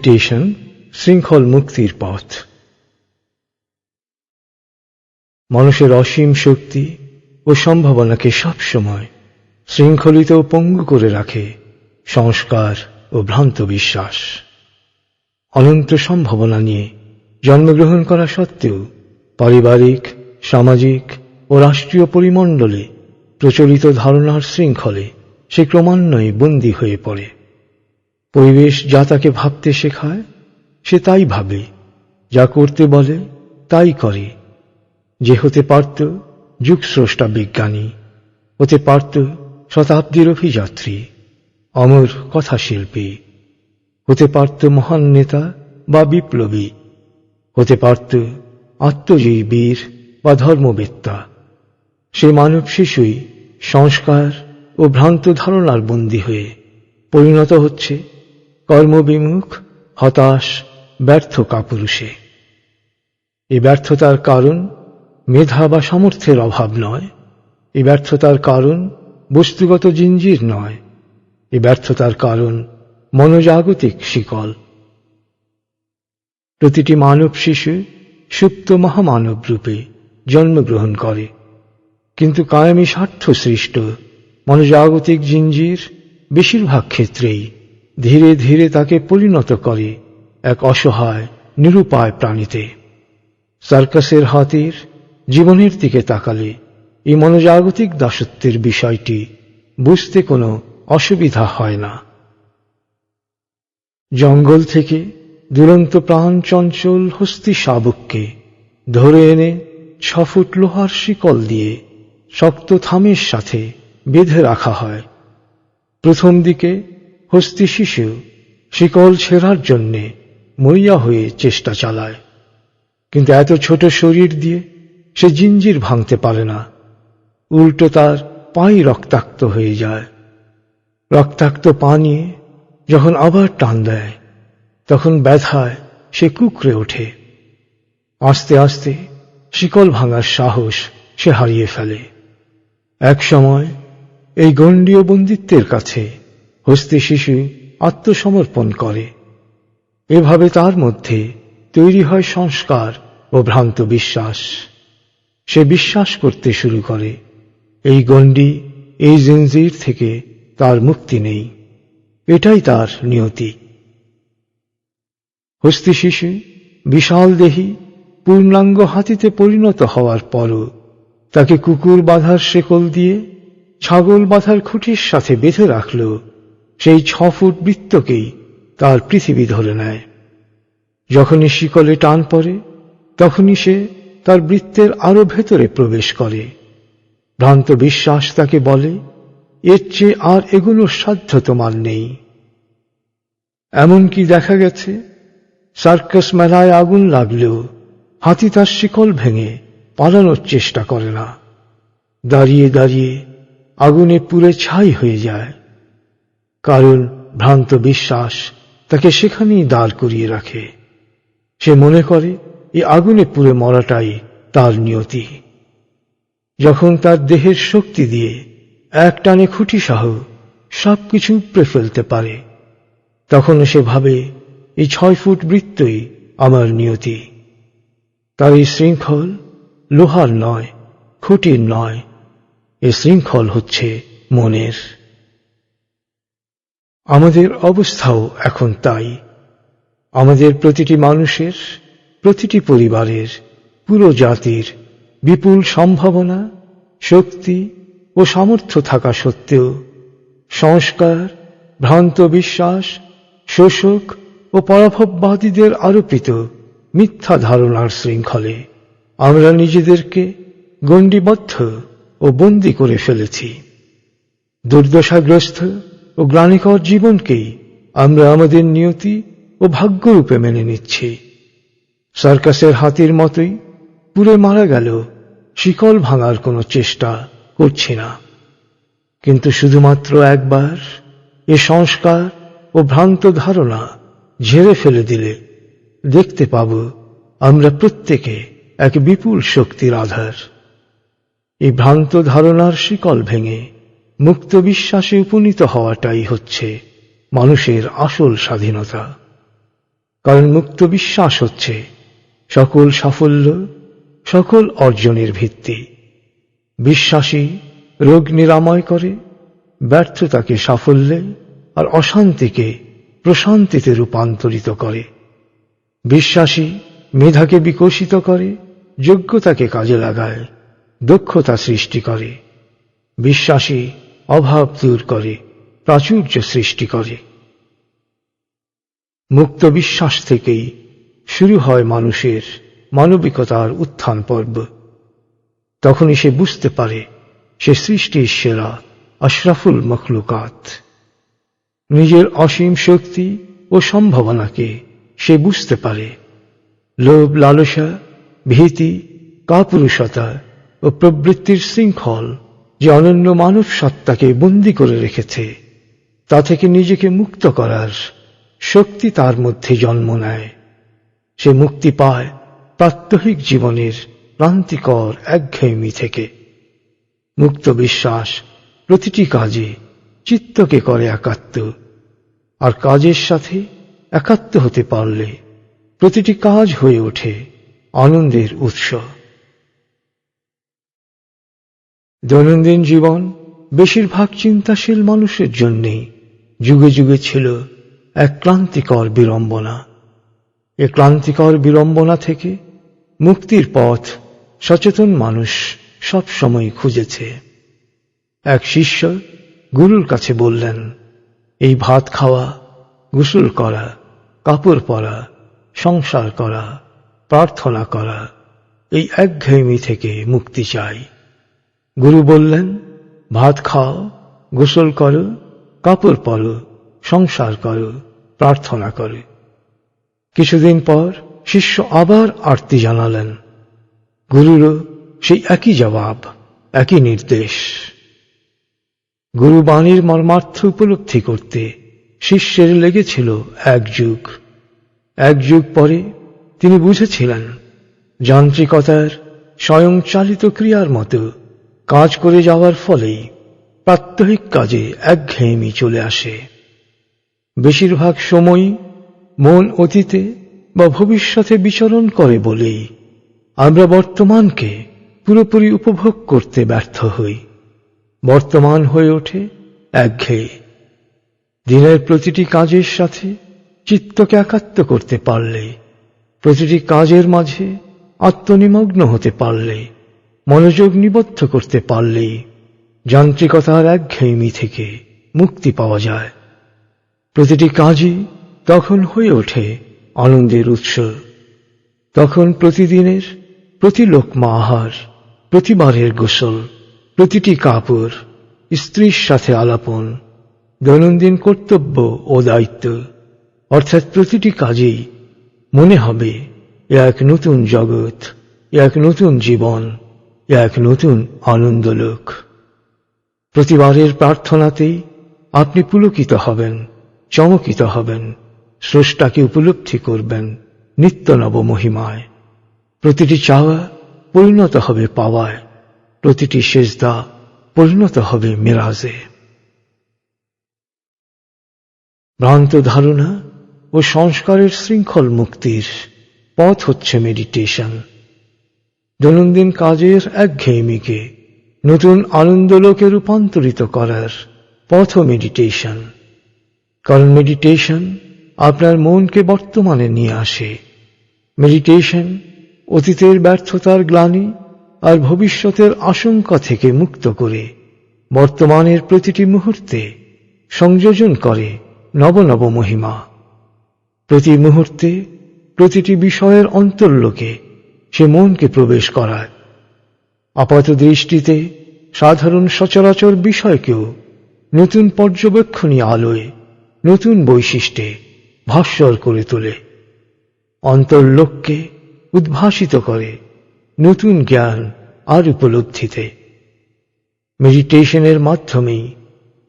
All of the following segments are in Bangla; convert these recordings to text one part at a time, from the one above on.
মেডিটেশন শৃঙ্খল মুক্তির পথ। মানুষের অসীম শক্তি ও সম্ভাবনাকে সবসময় শৃঙ্খলিত ও পঙ্গু করে রাখে সংস্কার ও ভ্রান্ত বিশ্বাস। অনন্ত সম্ভাবনা নিয়ে জন্মগ্রহণ করা সত্ত্বেও পারিবারিক, সামাজিক ও রাষ্ট্রীয় পরিমণ্ডলে প্রচলিত ধারণার শৃঙ্খলে সে ক্রমান্বয়ে বন্দী হয়ে পড়ে। পরিবেশ যা তাকে ভাবতে শেখায়, সে তাই ভাবে, যা করতে বলে, তাই করে। যে হতে পারত যুগস্রষ্টা বিজ্ঞানী, হতে পারত শতাব্দীর অভিযাত্রী, অমর কথাশিল্পী, হতে পারত মহান নেতা বা বিপ্লবী, হতে পারত আত্মজয়ী বীর বা ধর্মবেত্তা। সে মানব শিশুই সংস্কার ও ভ্রান্ত ধারণার বন্দী হয়ে পরিণত হচ্ছে কর্মবিমুখ, হতাশ, ব্যর্থ কাপুরুষে। এই ব্যর্থতার কারণ মেধা বা সামর্থ্যের অভাব নয়। এই ব্যর্থতার কারণ বস্তুগত জিঞ্জির নয়। এই ব্যর্থতার কারণ মনোজাগতিক শিকল। প্রতিটি মানব শিশু সুপ্ত মহামানব রূপে জন্মগ্রহণ করে। কিন্তু কায়েমি স্বার্থ সৃষ্ট মনোজাগতিক জিঞ্জির বেশিরভাগ ক্ষেত্রেই ধীরে ধীরে তাকে পরিণত করে এক অসহায়, নিরুপায় প্রাণীতে। সার্কাসের হাতির জীবনের দিকে তাকালে এই মনোজাগতিক দাসত্বের বিষয়টি বুঝতে কোনো অসুবিধা হয় না। জঙ্গল থেকে দুরন্ত প্রাণ চঞ্চল হস্তি শাবককে ধরে এনে ছ ফুট লোহার শিকল দিয়ে শক্ত থামের সাথে বেঁধে রাখা হয়। প্রথম দিকে হস্তি শিশু শিকল ছেঁড়ার জন্যে মরিয়া হয়ে চেষ্টা চালায়। কিন্তু এত ছোট শরীর দিয়ে সে জিঞ্জির ভাঙতে পারে না। উল্টো তার পাই রক্তাক্ত হয়ে যায়। রক্তাক্ত পা নিয়ে যখন আবার টান দেয়, তখন ব্যথায় সে কুকরে ওঠে। আস্তে আস্তে শিকল ভাঙার সাহস সে হারিয়ে ফেলে। এক সময় এই গণ্ডীয় বন্দিত্বের কাছে হস্তি শিশু আত্মসমর্পণ করে। এভাবে তার মধ্যে তৈরি হয় সংস্কার ও ভ্রান্ত বিশ্বাস। সে বিশ্বাস করতে শুরু করে। এই গণ্ডি এই জিনজির থেকে তার মুক্তি নেই। এটাই তার নিয়তি। হস্তি শিশু বিশাল দেহি পূর্ণাঙ্গ হাতিতে পরিণত হওয়ার পরও তাকে কুকুর বাঁধার শেকল দিয়ে ছাগল বাঁধার খুঁটির সাথে বেঁধে রাখল সেই ছ ফুট বৃত্তকেই তার পৃথিবী ধরে নেয়। যখনই শিকলে টান পড়ে, তখনই সে তার বৃত্তের আরও ভেতরে প্রবেশ করে। ভ্রান্ত বিশ্বাস তাকে বলে, এর চেয়ে আর এগুলোর সাধ্য তোমার নেই। এমনকি দেখা গেছে, সার্কাস মেলায় আগুন লাগলেও হাতি তার শিকল ভেঙে পালানোর চেষ্টা করে না। দাঁড়িয়ে দাঁড়িয়ে আগুনে পুড়ে ছাই হয়ে যায়। কারণ ভ্রান্ত বিশ্বাস তাকে সেখানেই দাঁড় করিয়ে রাখে। সে মনে করে, এই আগুনে পুড়ে মরাটাই তার নিয়তি। যখন তার দেহের শক্তি দিয়ে এক টানে খুঁটি সহ সবকিছু উপড়ে ফেলতে পারে, তখন সে ভাবে, এই ছয় ফুট বৃত্তই আমার নিয়তি। তার এই শৃঙ্খল লোহার নয়, খুঁটির নয়, এ শৃঙ্খল হচ্ছে মনের। আমাদের অবস্থাও এখন তাই। আমাদের প্রতিটি মানুষের, প্রতিটি পরিবারের, পুরো জাতির বিপুল সম্ভাবনা, শক্তি ও সামর্থ্য থাকা সত্ত্বেও সংস্কার, ভ্রান্ত বিশ্বাস, শোষক ও পরাভববাদীদের আরোপিত মিথ্যা ধারণার শৃঙ্খলে আমরা নিজেদেরকে গণ্ডিবদ্ধ ও বন্দী করে ফেলেছি। দুর্দশাগ্রস্ত ও গ্লানিকর জীবনকেই আমরা আমাদের নিয়তি ও ভাগ্যরূপে মেনে নিচ্ছি। সার্কাসের হাতির মতোই পুরে মারা গেল শিকল ভাঙার কোনো চেষ্টা করছি না। কিন্তু শুধুমাত্র একবার এ সংস্কার ও ভ্রান্ত ধারণা ঝেড়ে ফেলে দিলে দেখতে পাব আমরা প্রত্যেকে এক বিপুল শক্তির আধার। এই ভ্রান্ত ধারণার শিকল ভেঙে মুক্ত বিশ্বাসে উপনীত হওয়াটাই হচ্ছে মানুষের আসল স্বাধীনতা। কারণ মুক্ত বিশ্বাস হচ্ছে সকল সাফল্য, সকল অর্জনের ভিত্তি। বিশ্বাসী রোগ নিরাময় করে, ব্যর্থতাকে সাফল্যে আর অশান্তিকে প্রশান্তিতে রূপান্তরিত করে। বিশ্বাসী মেধাকে বিকশিত করে, যোগ্যতাকে কাজে লাগায়, দক্ষতা সৃষ্টি করে। বিশ্বাসী অভাব দূর করে, প্রাচুর্য সৃষ্টি করে। মুক্ত বিশ্বাস থেকেই শুরু হয় মানুষের মানবিকতার উত্থান পর্ব। তখনই সে বুঝতে পারে, সে সৃষ্টির সেরা আশরাফুল মখলুকাত। নিজের অসীম শক্তি ও সম্ভাবনাকে সে বুঝতে পারে। লোভ, লালসা, ভীতি, কাপুরুষতা ও প্রবৃত্তির শৃঙ্খল যে অনন্য মানব সত্তাকে বন্দী করে রেখেছে, তা থেকে নিজেকে মুক্ত করার শক্তি তার মধ্যে জন্ম নেয়। সে মুক্তি পায় প্রাত্যহিক জীবনের প্রান্তিকর একঘেয়েমি থেকে। মুক্ত বিশ্বাস প্রতিটি কাজে চিত্তকে করে একাত্ম, আর কাজের সাথে একাত্ম হতে পারলে প্রতিটি কাজ হয়ে ওঠে আনন্দের উৎস। দৈনন্দিন জীবন বেশিরভাগ চিন্তাশীল মানুষের জন্যেই যুগে যুগে ছিল এক ক্লান্তিকর বিড়ম্বনা। এ ক্লান্তিকর বিড়ম্বনা থেকে মুক্তির পথ সচেতন মানুষ সব সময় খুঁজেছে। এক শিষ্য গুরুর কাছে বললেন, এই ভাত খাওয়া, গোসল করা, কাপড় পরা, সংসার করা, প্রার্থনা করা, এই একঘেয়েমি থেকে মুক্তি চাই। গুরু বললেন, ভাত খাও, গোসল করো, কাপড় পরো, সংসার করো, প্রার্থনা করো। কিছুদিন পর শিষ্য আবার আরতি জানালেন। গুরুরও সেই একই জবাব, একই নির্দেশ। গুরুবাণীর মর্মার্থ উপলব্ধি করতে শিষ্যের লেগেছিল এক যুগ। এক যুগ পরে তিনি বুঝেছিলেন, যান্ত্রিকতার স্বয়ংচালিত ক্রিয়ার মতো কাজ করে যাওয়ার ফলেই প্রাত্যহিক কাজে একঘেয়েমি চলে আসে। বেশিরভাগ সময় মন অতীতে বা ভবিষ্যতে বিচরণ করে বলেই আমরা বর্তমানকে পুরোপুরি উপভোগ করতে ব্যর্থ হই। বর্তমান হয়ে ওঠে একঘেয়ে। দিনের প্রতিটি কাজের সাথে চিত্তকে একাত্ম করতে পারলে, প্রতিটি কাজের মাঝে আত্মনিমগ্ন হতে পারলে মনোযোগ নিবদ্ধ করতে পারলেই যান্ত্রিকতার একঘেয়েমি থেকে মুক্তি পাওয়া যায়। প্রতিটি কাজই তখন হয়ে ওঠে আনন্দের উৎস। তখন প্রতিদিনের প্রতি লোকমা আহার প্রতিবারের গোসল, প্রতিটি কাপড়, স্ত্রীর সাথে আলাপন, দৈনন্দিন কর্তব্য ও দায়িত্ব, অর্থাৎ প্রতিটি কাজেই মনে হবে এক নতুন জগৎ, এক নতুন জীবন। এক নতুন আনন্দলোক প্রতিবারের প্রার্থনাতেই আপনি পুলকিত হবেন, চমকিত হবেন, স্রষ্টাকে উপলব্ধি করবেন নিত্য নব মহিমায় প্রতিটি চাওয়া পরিণত হবে পাওয়ায়, প্রতিটি সেজদা পরিণত হবে মেরাজে। ভ্রান্ত ধারণা ও সংস্কারের শৃঙ্খল মুক্তির পথ হচ্ছে মেডিটেশন দৈনন্দিন কাজের একঘেয়েমিকে নতুন আনন্দলোকে রূপান্তরিত করার পথ মেডিটেশন কারণ মেডিটেশন আপনার মনকে বর্তমানে নিয়ে আসে। মেডিটেশন অতীতের ব্যর্থতার গ্লানি আর ভবিষ্যতের আশঙ্কা থেকে মুক্ত করে বর্তমানের প্রতিটি মুহূর্তে সংযোজন করে নব নব মহিমা। প্রতি মুহূর্তে প্রতিটি বিষয়ের অন্তর্লোকে সে মনকে প্রবেশ করায়। আপাত দৃষ্টিতে সাধারণ সচরাচর বিষয়কেও নতুন পর্যবেক্ষণী আলোয়, নতুন বৈশিষ্ট্যে ভাস্বর করে তোলে। অন্তর্লোককে উদ্ভাসিত করে নতুন জ্ঞান আর উপলব্ধিতে। মেডিটেশনের মাধ্যমেই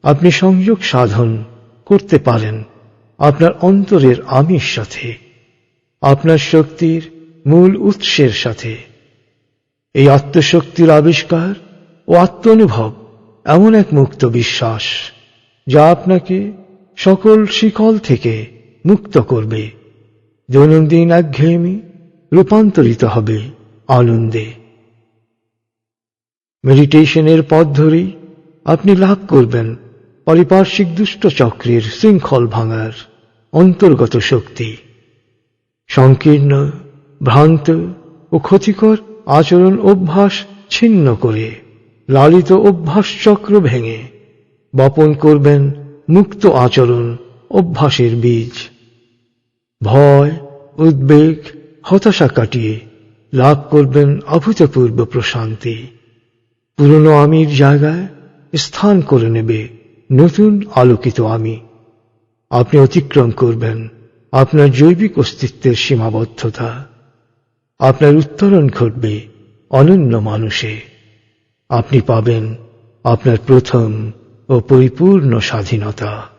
আপনি সংযোগ সাধন করতে পারেন আপনার অন্তরের আমির সাথে। আপনার শক্তির মূল উৎসের সাথে। এই আত্মশক্তির আবিষ্কার ও আত্মনুভব এমন এক মুক্ত বিশ্বাস, যা আপনাকে সকল শিকল থেকে মুক্ত করবে। দৈনন্দিন একঘেয়েমি রূপান্তরিত হবে আনন্দে। মেডিটেশনের পথ ধরেই আপনি লাভ করবেন পারিপার্শ্বিক দুষ্ট চক্রের শৃঙ্খল ভাঙার অন্তর্গত শক্তি। সংকীর্ণ ভ্রান্ত ও ক্ষতিকর আচরণ অভ্যাস ছিন্ন করে, লালিত অভ্যাস চক্র ভেঙে। বপন করবেন মুক্ত আচরণ অভ্যাসের বীজ। ভয়, উদ্বেগ, হতাশা কাটিয়ে লাভ করবেন অভূতপূর্ব প্রশান্তি। পুরনো আমির জায়গায় স্থান করে নেবে নতুন আলোকিত আমি। আপনি অতিক্রম করবেন আপনার জৈবিক অস্তিত্বের সীমাবদ্ধতা। আপনার উত্তরণ ঘটবে অনন্য মানুষে। আপনি পাবেন আপনার প্রথম ও পরিপূর্ণ স্বাধীনতা।